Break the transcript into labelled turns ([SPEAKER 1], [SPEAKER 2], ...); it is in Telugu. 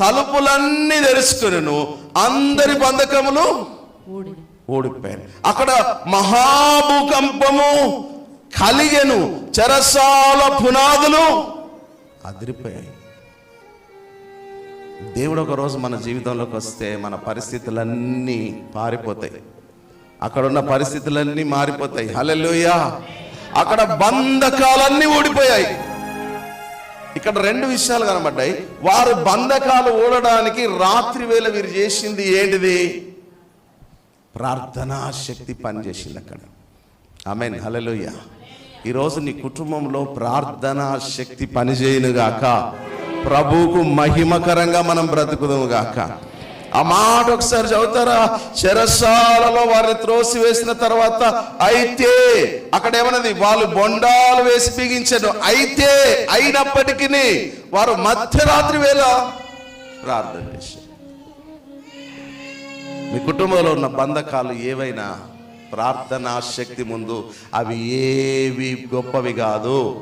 [SPEAKER 1] తలుపులన్నీ తెరుచుకును అందరి బంధకములు ఓడిపోయాను అక్కడ మహాభూకంపము కలిగెను. చెరసాల పునాదులు అదిరిపోయాయి. దేవుడు ఒక రోజు మన జీవితంలోకి వస్తే మన పరిస్థితులన్నీ పారిపోతాయి. అక్కడ ఉన్న పరిస్థితులన్నీ మారిపోతాయి. హల్లెలూయా. అక్కడ బంధకాలన్నీ ఊడిపోయాయి. ఇక్కడ రెండు విషయాలు కనబడ్డాయి. వారు బంధకాలు ఊడడానికి రాత్రి వేళ వీరు చేసింది ఏంటిది? ప్రార్థనా శక్తి పనిచేసింది అక్కడ. ఆమె హల్లెలూయా. ఈరోజు నీ కుటుంబంలో ప్రార్థనా శక్తి పనిచేయను గాక ప్రభువుకు మహిమకరంగా మనం బ్రతుకుదాము గాక ఆ మాట ఒకసారి చదువుతారా? చెరసాలలో వారిని త్రోసి వేసిన తర్వాత అయితే అక్కడ ఏమన్నది? వాళ్ళు బొండాలు వేసి బిగించారు అయితే అయినప్పటికీ వారు మధ్యరాత్రి వేళ ప్రార్థన చేశారు. మీ కుటుంబంలో ఉన్న బంధకాలు ఏవైనా ప్రార్థనా శక్తి ముందు అవి ఏవి గొప్పవి కాదు.